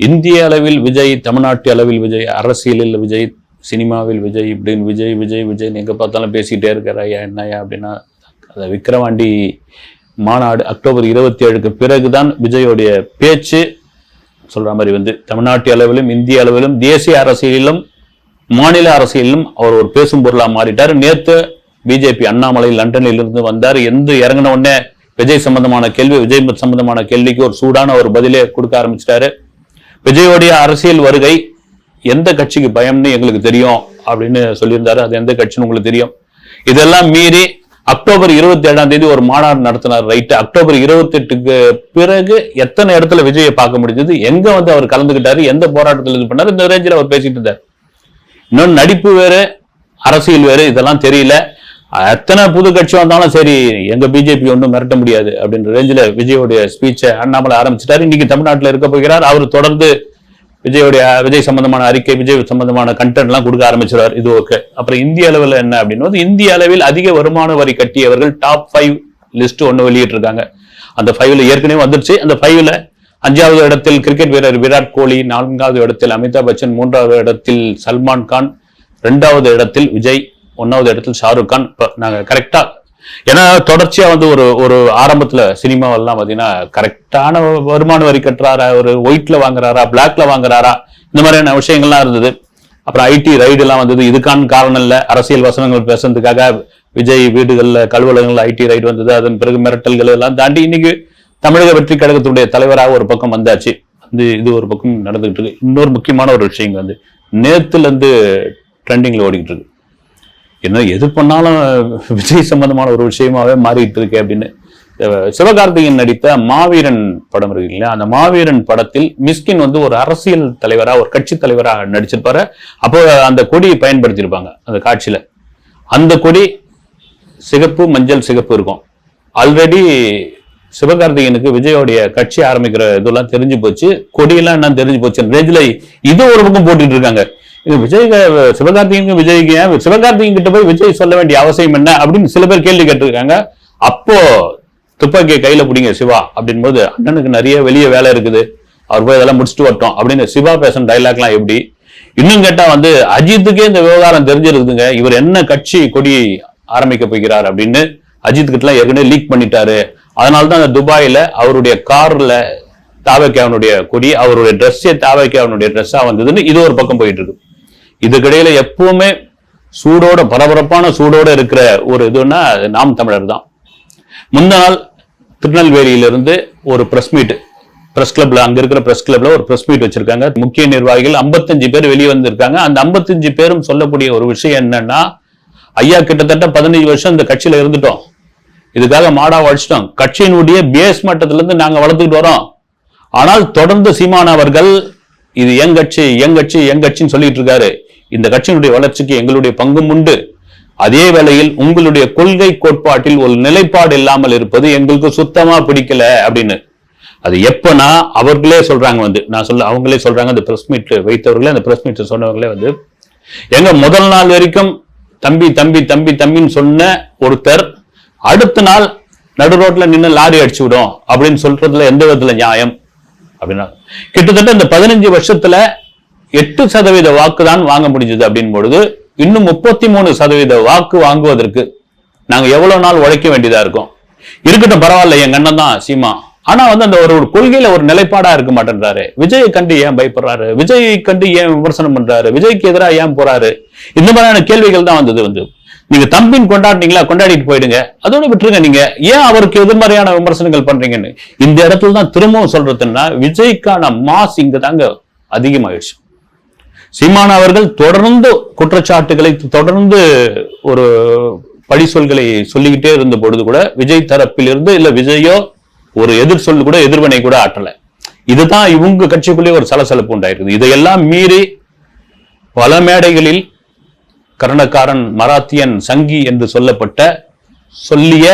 இந்திய அளவில் விஜய் தமிழ்நாட்டு அளவில் விஜய் அரசியலில் விஜய் சினிமாவில் விஜய் இப்படின்னு விஜய் விஜய் விஜய் எங்கே பார்த்தாலும் பேசிகிட்டே இருக்கிற ஐயா என்னையா அப்படின்னா அந்த விக்ரவாண்டி மாநாடு அக்டோபர் இருபத்தி ஏழுக்கு பிறகு தான் விஜயோடைய பேச்சு சொல்கிற மாதிரி வந்து தமிழ்நாட்டு அளவிலும் இந்திய அளவிலும் தேசிய அரசியலிலும் மாநில அரசியலிலும் அவர் ஒரு பேசும் பொருளாக மாறிட்டார். நேற்று பிஜேபி அண்ணாமலை லண்டனில் இருந்து வந்தார். எந்த இறங்கின உடனே விஜய் சம்பந்தமான கேள்வி விஜய் சம்பந்தமான கேள்விக்கு ஒரு சூடான ஒரு பதிலே கொடுக்க ஆரம்பிச்சிட்டாரு. விஜயோடைய அரசியல் வருகை எந்த கட்சிக்கு பயம்னு எங்களுக்கு தெரியும் அப்படின்னு சொல்லியிருந்தாரு. அது எந்த கட்சின்னு உங்களுக்கு தெரியும். இதெல்லாம் மீறி அக்டோபர் இருபத்தி ஏழாம் தேதி ஒரு மாநாடு நடத்தினார் ரைட்டு. அக்டோபர் இருபத்தி எட்டுக்கு பிறகு எத்தனை இடத்துல விஜயை பார்க்க முடிஞ்சது? எங்க வந்து அவர் கலந்துகிட்டாரு எந்த போராட்டத்தில் இது பண்ணாரு? இந்த ரேஞ்சில் அவர் பேசிட்டு இருந்தார். இன்னொன்று நடிப்பு வேறு அரசியல் வேறு இதெல்லாம் தெரியல. எத்தனை புது கட்சி வந்தாலும் சரி எங்க பிஜேபி ஒன்றும் மிரட்ட முடியாது அப்படின்ற ரேஞ்சில் விஜயோடைய ஸ்பீச்சை அண்ணாமலை ஆரம்பிச்சிட்டாரு. இன்னைக்கு தமிழ்நாட்டில் இருக்க போகிறார். அவர் தொடர்ந்து விஜயோடைய விஜய் சம்பந்தமான அறிக்கை விஜய் சம்பந்தமான கண்டென்ட்லாம் கொடுக்க ஆரம்பிச்சிருவார். இது ஓகே. அப்புறம் இந்திய அளவில் என்ன அப்படின்னு இந்திய அளவில் அதிக வருமான வரி கட்டியவர்கள் டாப் ஃபைவ் லிஸ்ட் ஒன்று வெளியிட்டிருக்காங்க. அந்த ஃபைவ்ல ஏற்கனவே வந்துருச்சு. அந்த ஃபைவ்ல அஞ்சாவது இடத்தில் கிரிக்கெட் வீரர் விராட் கோலி நான்காவது இடத்தில் அமிதாப் பச்சன் மூன்றாவது இடத்தில் சல்மான் கான் ரெண்டாவது இடத்தில் விஜய் ஒன்னாவது இடத்தில் ஷாருக் கான். இப்போ நாங்கள் கரெக்டாக ஏன்னா தொடர்ச்சியா வந்து ஒரு ஒரு ஆரம்பத்தில் சினிமாவெல்லாம் பார்த்தீங்கன்னா கரெக்டான வருமான வரி கட்டுறாரா ஒரு ஒயிட்டில் வாங்குறாரா பிளாக்ல வாங்குறாரா இந்த மாதிரியான விஷயங்கள்லாம் இருந்தது. அப்புறம் ஐடி ரைடு எல்லாம் வந்தது. இதுக்கான காரணம் இல்லை. அரசியல் வசனங்கள் பேசுறதுக்காக விஜய் வீடுகளில் கல்வலகங்கள் ஐடி ரைடு வந்தது. அதன் பிறகு மிரட்டல்கள் எல்லாம் தாண்டி இன்னைக்கு தமிழக வெற்றி கழகத்துடைய தலைவராக ஒரு பக்கம் வந்தாச்சு. வந்து இது ஒரு பக்கம் நடந்துகிட்டு இருக்கு. இன்னொரு முக்கியமான ஒரு விஷயம் வந்து நேத்துல இருந்து ட்ரெண்டிங்ல ஓடிக்கிட்டு இருக்கு. என்ன எது பண்ணாலும் விஜய் சம்பந்தமான ஒரு விஷயமாவே மாறிட்டு இருக்கு அப்படின்னு. சிவகார்த்திகேயன் நடித்த மாவீரன் படம் இருக்கு இல்லையா? அந்த மாவீரன் படத்தில் மிஸ்கின் வந்து ஒரு அரசியல் தலைவரா ஒரு கட்சி தலைவரா நடிச்சிருப்பாரு. அப்போ அந்த கொடியை பயன்படுத்தியிருப்பாங்க அந்த காட்சியில. அந்த கொடி சிகப்பு மஞ்சள் சிகப்பு இருக்கும். ஆல்ரெடி சிவகார்த்திகனுக்கு விஜயோடைய கட்சி ஆரம்பிக்கிற இதெல்லாம் தெரிஞ்சு போச்சு. கொடியெல்லாம் என்ன தெரிஞ்சு போச்சு ரேஞ்சில் இது ஒரு பக்கம் போட்டுட்டு இருக்காங்க. இது விஜய் சிவகார்த்திகேயனுக்கு விஜய்க்கு ஏன் சிவகார்த்திகன் கிட்ட போய் விஜய் சொல்ல வேண்டிய அவசியம் என்ன அப்படின்னு சில பேர் கேள்வி கேட்டிருக்காங்க. அப்போ துப்பாக்கியை கையில பிடிங்க சிவா அப்படின் போது அண்ணனுக்கு நிறைய வெளியே வேலை இருக்குது. அவர் போய் இதெல்லாம் முடிச்சுட்டு வரட்டும் அப்படின்னு சிவா பேசுன டைலாக்லாம் எப்படி? இன்னும் கேட்டா வந்து அஜித்துக்கே இந்த விவகாரம் தெரிஞ்சிருக்குதுங்க. இவர் என்ன கட்சி கொடி ஆரம்பிக்க போகிறார் அப்படின்னு அஜித் கிட்டலாம் ஏற்கனவே லீக் பண்ணிட்டாரு. அதனால்தான் அந்த துபாயில அவருடைய கார்ல தாவக்கியாவனுடைய கொடி அவருடைய ட்ரெஸ்ஸே தாவக்கியாவனுடைய ட்ரெஸ்ஸா வந்ததுன்னு இது ஒரு பக்கம் போயிட்டு இருக்கு. இதுக்கிடையில எப்பவுமே சூடோட பரபரப்பான சூடோட இருக்கிற ஒரு இதுன்னா நாம் தமிழர் தான். முந்த நாள் திருநெல்வேலியிலிருந்து ஒரு பிரஸ் மீட் பிரஸ் கிளப்ல அங்க இருக்கிற பிரஸ் கிளப்ல ஒரு பிரஸ் மீட் வச்சிருக்காங்க. முக்கிய நிர்வாகிகள் 55 பேர் வெளியே வந்திருக்காங்க. அந்த 55 பேரும் சொல்லக்கூடிய ஒரு விஷயம் என்னன்னா ஐயா கிட்டத்தட்ட பதினஞ்சு வருஷம் இந்த கட்சியில இருந்துட்டோம். இதுக்காக மாடா உழைச்சிட்டோம் கட்சியினுடைய பேஸ் மட்டத்துல இருந்து நாங்க வளர்த்துக்கிட்டு வரோம். ஆனால் தொடர்ந்து சீமான் அவர்கள் இது என் கட்சி என் கட்சி என் கட்சின்னு சொல்லிட்டு இருக்காரு. இந்த கட்சியினுடைய வளர்ச்சிக்கு எங்களுடைய பங்கும் உண்டு. அதே வேளையில் உங்களுடைய கொள்கை கோட்பாட்டில் ஒரு நிலைப்பாடு இல்லாமல் இருப்பது எங்களுக்கு சுத்தமா பிடிக்கல அப்படின்னு. அது எப்பனா அவர்களே சொல்றாங்க வந்து நான் சொல்ல அவங்களே சொல்றாங்க அந்த பிரஸ் மீட் வைத்தவர்களே அந்த பிரஸ் மீட் சொன்னவங்களே வந்து எங்க முதல் நாள் வரைக்கும் தம்பி தம்பி தம்பி தம்பின்னு சொன்ன ஒருத்தர் அடுத்த நாள் நடு ரோட்ல நின்று லாரி அடிச்சு விடும் அப்படின்னு சொல்றதுல எந்த விதத்துல நியாயம்? அப்படின்னா கிட்டத்தட்ட இந்த பதினஞ்சு வருஷத்துல எட்டு சதவீத வாக்கு தான் வாங்க முடிஞ்சது அப்படின் பொழுது இன்னும் முப்பத்தி மூணு சதவீத வாக்கு வாங்குவதற்கு நாங்க எவ்வளவு நாள் உழைக்க வேண்டியதா இருக்கும்? இருக்கட்டும் பரவாயில்ல என் அண்ணன் தான் சீமா. ஆனா வந்து அந்த ஒரு ஒரு கொள்கையில ஒரு நிலைப்பாடா இருக்க மாட்டேன்றாரு. விஜயை கண்டு ஏன் பயப்படுறாரு? விஜயை கண்டு ஏன் விமர்சனம் பண்றாரு? விஜய்க்கு எதிராக ஏன் போறாரு? இந்த மாதிரியான கேள்விகள் தான் வந்தது வந்து. நீங்க தம்பின் கொண்டாடினீங்களா? கொண்டாடிட்டு போயிடுங்க. அதோட விட்டுருங்க நீங்க. ஏன் அவருக்கு எதிர்மறையான விமர்சனங்கள் பண்றீங்கன்னு? இந்த இடத்துல தான் திரும்பவும் சொல்றதுன்னா விஜய்க்கான மாஸ் இங்க தாங்க அதிகமாயிடுச்சு. சீமான் அவர்கள் தொடர்ந்து குற்றச்சாட்டுகளை தொடர்ந்து ஒரு படிசொல்களை சொல்லிக்கிட்டே இருந்த பொழுது கூட விஜய் தரப்பிலிருந்து இல்ல விஜயோ ஒரு எதிர் சொல் கூட எதிர்வினை கூட ஆற்றல. இதுதான் இவங்க கட்சிக்குள்ளே ஒரு சலசலப்பு உண்டாயிருக்குது. இதையெல்லாம் மீறி பல மேடைகளில் கர்ணக்காரன் மராத்தியன் சங்கி என்று சொல்லப்பட்ட சொல்லிய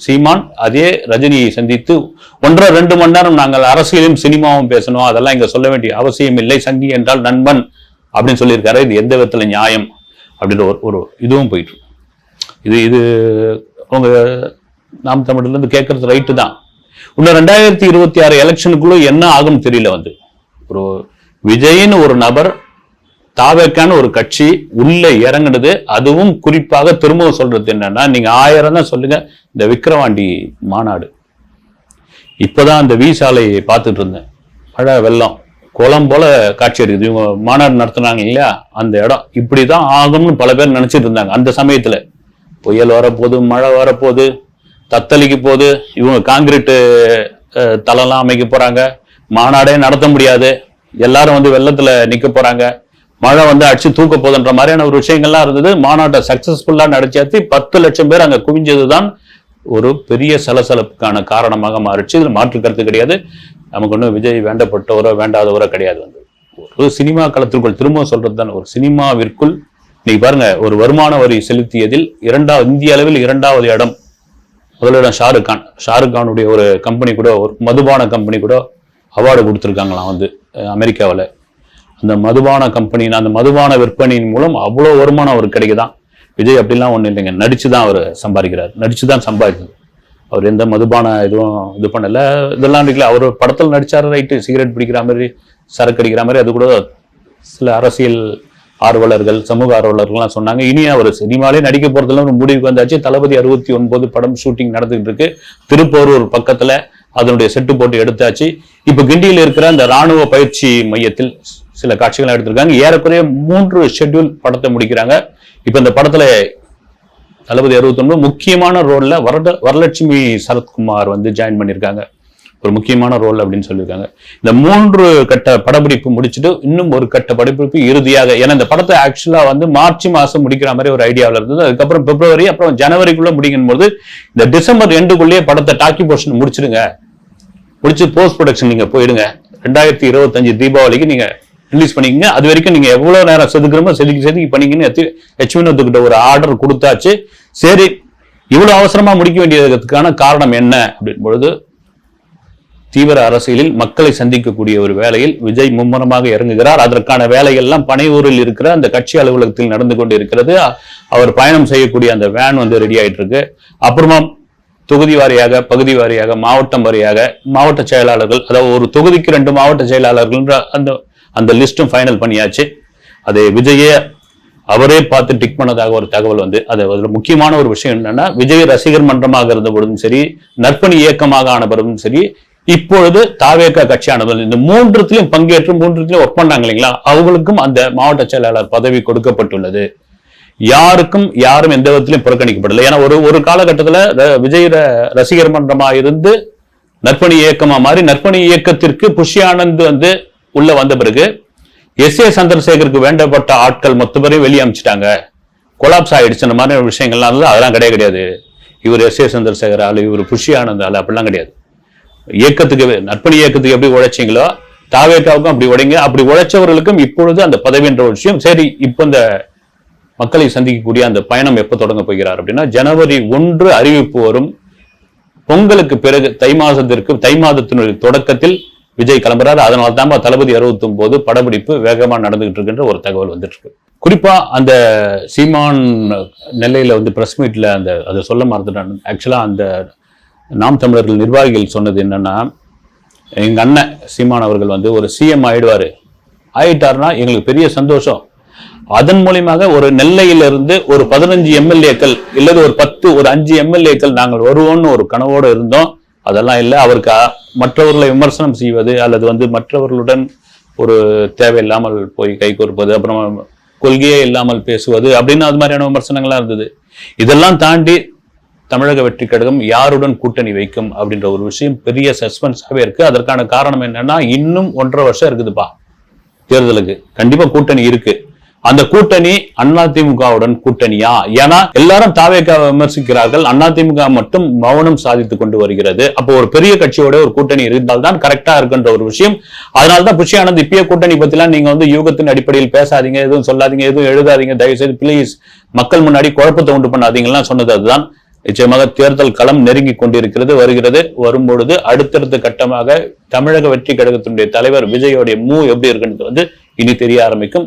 சீமான் அதே ரஜினியை சந்தித்து ஒன்றரை ரெண்டு மணி நேரம் நாங்கள் அரசியலும் சினிமாவும் பேசணும் அதெல்லாம் இங்க சொல்ல வேண்டிய அவசியம் இல்லை சங்கி என்றால் நண்பன் அப்படின்னு சொல்லியிருக்காரு. இது எந்த விதத்தில் நியாயம் அப்படின்ற ஒரு ஒரு இதுவும் போயிட்டு இது இது அவங்க நாம் தமிழ்லேருந்து கேட்கறது ரைட்டு தான். இன்னும் ரெண்டாயிரத்தி இருபத்தி ஆறு எலெக்ஷனுக்குள்ள என்ன ஆகும் தெரியல வந்து. ஒரு விஜய்னு ஒரு நபர் தாவேக்கான ஒரு கட்சி உள்ள இறங்குனது அதுவும் குறிப்பாக திரும்பவும் சொல்றது என்னன்னா நீங்க ஆயிரம் தான் சொல்லுங்க இந்த விக்கிரவாண்டி மாநாடு. இப்போதான் அந்த வீசாலையை பார்த்துட்டு இருந்தேன். மழை வெள்ளம். குளம் போல காட்சி இருக்குது. இவங்க மாநாடு நடத்துனாங்க இல்லையா அந்த இடம். இப்படி தான் ஆகும்னு பல பேர் நினச்சிட்டு இருந்தாங்க. அந்த சமயத்தில் புயல் வரப்போகுது மழை வரப்போகுது தத்தளிக்க போகுது. இவங்க காங்கிரீட்டு தளம்லாம் அமைக்க போகிறாங்க மாநாடே நடத்த முடியாது. எல்லாரும் வந்து வெள்ளத்தில் நிற்க போகிறாங்க மழை வந்து அடிச்சு தூக்க போதுன்ற மாதிரியான ஒரு விஷயங்கள்லாம் இருந்தது. மாநாட்டை சக்சஸ்ஃபுல்லாக நடத்தியாத்தி பத்து லட்சம் பேர் அங்கே குவிஞ்சது தான் ஒரு பெரிய சலசலப்புக்கான காரணமாக மாறிச்சு இதுல மாற்று கருத்து கிடையாது. நமக்கு ஒன்றும் விஜய் வேண்டப்பட்டவரோ வேண்டாதவரோ கிடையாது வந்து. ஒரு சினிமா களத்திற்குள் திரும்ப சொல்றது தான் ஒரு சினிமாவிற்குள். நீ பாருங்க ஒரு வருமான வரி செலுத்தியதில் இரண்டாவது இந்திய அளவில் இரண்டாவது இடம் முதலிடம் ஷாருக் கான். ஷாருக் கானுடைய ஒரு கம்பெனி கூட ஒரு மதுபான கம்பெனி கூட அவார்டு கொடுத்துருக்காங்களாம் வந்து அமெரிக்காவில். அந்த மதுபான கம்பெனி அந்த மதுபான விற்பனையின் மூலம் அவ்வளோ வருமானம் அவருக்கு கிடைக்குதான். விஜய் அப்படிலாம் ஒன்றும் இல்லைங்க. நடிச்சு தான் அவர் சம்பாதிக்கிறார். நடிச்சு தான் சம்பாதிச்சது அவர் எந்த மதுபான இதுவும் இது பண்ணலை. இதெல்லாம் இருக்குல்ல அவர் படத்தில் நடித்தார் ரைட்டு. சிகரெட் பிடிக்கிற மாதிரி சரக்கு அடிக்கிற மாதிரி அது கூட சில அரசியல் ஆர்வலர்கள் சமூக ஆர்வலர்கள்லாம் சொன்னாங்க. இனி அவர் சினிமாலே நடிக்க போறதுல ஒரு முடிவுக்கு வந்தாச்சு. தளபதி அறுபத்தி ஒன்பது படம் ஷூட்டிங் நடந்துகிட்டு இருக்கு. திருப்போரூர் பக்கத்தில் அதனுடைய செட்டு போட்டு எடுத்தாச்சு. இப்போ கிண்டியில் இருக்கிற அந்த ராணுவ பயிற்சி மையத்தில் சில காட்சிகள் எடுத்திருக்காங்க. ஏறக்குறைய மூன்று ஷெட்யூல் படத்தை முடிக்கிறாங்க. இப்போ இந்த படத்துல தளபதி அறுபத்தொன்பது முக்கியமான ரோல்ல வரட வரலட்சுமி சரத்குமார் வந்து ஜாயின் பண்ணியிருக்காங்க. ஒரு முக்கியமான ரோல் அப்படின்னு சொல்லியிருக்காங்க. இந்த மூன்று கட்ட படப்பிடிப்பு முடிச்சுட்டு இன்னும் ஒரு கட்ட படப்பிடிப்பு இறுதியாக ஏன்னா இந்த படத்தை ஆக்சுவலா வந்து மார்ச் மாசம் முடிக்கிற மாதிரி ஒரு ஐடியாவில் இருந்தது. அதுக்கப்புறம் பிப்ரவரி அப்புறம் ஜனவரிக்குள்ள முடிக்கும் போது இந்த டிசம்பர் எண்டுக்குள்ளேயே படத்தை டாக்கி போர்ஷன் முடிச்சிடுங்க. முடிச்சு போஸ்ட் ப்ரொடக்ஷன் நீங்க போயிடுங்க. ரெண்டாயிரத்தி இருபத்தஞ்சு தீபாவளிக்கு நீங்க ரிலீஸ் பண்ணிக்கங்க. அது வரைக்கும் நீங்க எவ்வளவு நேரம் செதுக்குறமோ செதுக்கி செதுக்கி பண்ணீங்கன்னு எச் வினோத்துக்கிட்ட ஒரு ஆர்டர் கொடுத்தாச்சு. சரி இவ்வளவு அவசரமா முடிக்க வேண்டியதுக்கான காரணம் என்ன? அப்படின் பொழுது தீவிர அரசியலில் மக்களை சந்திக்கக்கூடிய ஒரு வேலையில் விஜய் மும்முரமாக இறங்குகிறார். அதற்கான வேலைகள்லாம் பனையூரில் இருக்கிற அந்த கட்சி அலுவலகத்தில் நடந்து கொண்டு இருக்கிறது அவர் பயணம் செய்யக்கூடிய அந்த வேன் வந்து ரெடி ஆயிட்டு இருக்கு அப்புறமா தொகுதி வாரியாக பகுதி வாரியாக மாவட்டம் வாரியாக மாவட்ட செயலாளர்கள் அதாவது ஒரு தொகுதிக்கு ரெண்டு மாவட்ட செயலாளர்கள் அந்த அந்த லிஸ்ட்டும் ஃபைனல் பண்ணியாச்சு. அதை விஜயே அவரே பார்த்து டிக் பண்ணதாக ஒரு தகவல் வந்து அது அதில் முக்கியமான ஒரு விஷயம் என்னன்னா விஜய் ரசிகர் மன்றமாக இருந்த பொழுதும் சரி நற்பணி இயக்கமாக ஆன சரி இப்பொழுது தாவேக கட்சியானது இந்த மூன்றுத்திலையும் பங்கேற்று மூன்றுத்திலையும் ஒர்க் பண்ணாங்க இல்லைங்களா? அவங்களுக்கும் அந்த மாவட்ட செயலாளர் பதவி கொடுக்கப்பட்டுள்ளது. யாருக்கும் யாரும் எந்த விதத்திலையும் புறக்கணிக்கப்படல. ஏன்னா ஒரு ஒரு காலகட்டத்தில் விஜய் ர- ரசிகர் மன்றமாக இருந்து நற்பணி இயக்கமா மாறி நற்பணி இயக்கத்திற்கு புஷி ஆனந்த் வந்து உள்ள வந்த பிறகு எஸ் ஏ சந்திரசேகருக்கு வேண்டப்பட்ட ஆட்கள் மொத்த பேரையும் வெளியே அமைச்சிட்டாங்க கொலாப்ஸ் ஆயிடுச்சு இந்த மாதிரி விஷயங்கள்லாம் இருந்தது அதெல்லாம் கிடையாது கிடையாது. இவர் எஸ் ஏ சந்திரசேகர் ஆளு இவர் புஷி ஆனந்த் ஆளு அப்படிலாம் கிடையாது. இயக்கத்துக்கு நற்பணி இயக்கத்துக்கு எப்படி உழைச்சீங்களோ தாவேக்காவுக்கும் அப்படி உடைங்க அப்படி உழைச்சவர்களுக்கும் இப்பொழுது அந்த பதவி என்ற ஒரு விஷயம். சரி இப்போ இந்த மக்களை சந்திக்கக்கூடிய அந்த பயணம் எப்போ தொடங்க போகிறார் அப்படின்னா ஜனவரி ஒன்று அறிவிப்பு வரும். பொங்கலுக்கு பிறகு தை மாதத்திற்கு தை மாதத்தினுடைய தொடக்கத்தில் விஜய் கிளம்புறாரு. அதனால தான் தளபதி அறுபத்தி ஒன்பது படப்பிடிப்பு வேகமாக நடந்துகிட்டு இருக்குன்ற ஒரு தகவல் வந்துட்டு இருக்கு குறிப்பாக அந்த சீமான் நெல்லையில் வந்து பிரஸ் மீட்டில் அந்த அதை சொல்ல மறந்துட்டான். ஆக்சுவலாக அந்த நாம் தமிழர்கள் நிர்வாகிகள் சொன்னது என்னன்னா எங்கள் அண்ணன் சீமான் அவர்கள் வந்து ஒரு சிஎம் ஆயிடுவார். ஆயிட்டார்னா எங்களுக்கு பெரிய சந்தோஷம். அதன் மூலியமாக ஒரு நெல்லையிலிருந்து ஒரு பதினஞ்சு எம்எல்ஏக்கள் இல்லது ஒரு பத்து ஒரு அஞ்சு எம்எல்ஏக்கள் நாங்கள் வருவோம்னு ஒரு கனவோடு இருந்தோம். அதெல்லாம் இல்லை. அவருக்கு மற்றவர்களை விமர்சனம் செய்வது அல்லது வந்து மற்றவர்களுடன் ஒரு தேவையில்லாமல் போய் கை கொடுப்பது அப்புறம் கொள்கையே இல்லாமல் பேசுவது அப்படின்னு அது மாதிரியான விமர்சனங்கள்லாம் இருந்தது. இதெல்லாம் தாண்டி தமிழக வெற்றி கழகம் யாருடன் கூட்டணி வைக்கும் அப்படின்ற ஒரு விஷயம் பெரிய சஸ்பென்ஸாகவே இருக்கு. அதற்கான காரணம் என்னன்னா இன்னும் ஒன்றரை வருஷம் இருக்குதுப்பா தேர்தலுக்கு. கண்டிப்பாக கூட்டணி இருக்கு. அந்த கூட்டணி அதிமுகவுடன் கூட்டணியா? ஏன்னா எல்லாரும் தாவேக்கா விமர்சிக்கிறார்கள். அதிமுக மட்டும் மௌனம் சாதித்து கொண்டு வருகிறது. அப்போ ஒரு பெரிய கட்சியோட ஒரு கூட்டணி இருந்தால் தான் கரெக்டா இருக்குன்ற ஒரு விஷயம். அதனால்தான் புஷி ஆனந்த் இப்பயே கூட்டணி பத்திலாம் நீங்க வந்து யூகத்தின் அடிப்படையில் பேசாதீங்க எதுவும் சொல்லாதீங்க எதுவும் எழுதாதீங்க. தயவு செய்து ப்ளீஸ் மக்கள் முன்னாடி குழப்பத்தை உண்டு பண்ணாதீங்கலாம் சொன்னது அதுதான் நிச்சயமாக தேர்தல் களம் நெருங்கி கொண்டிருக்கிறது வருகிறது. வரும்பொழுது அடுத்தடுத்த கட்டமாக தமிழக வெற்றி கழகத்தினுடைய தலைவர் விஜயோடைய மூ எப்படி இருக்குன்றது வந்து இனி தெரிய ஆரம்பிக்கும்.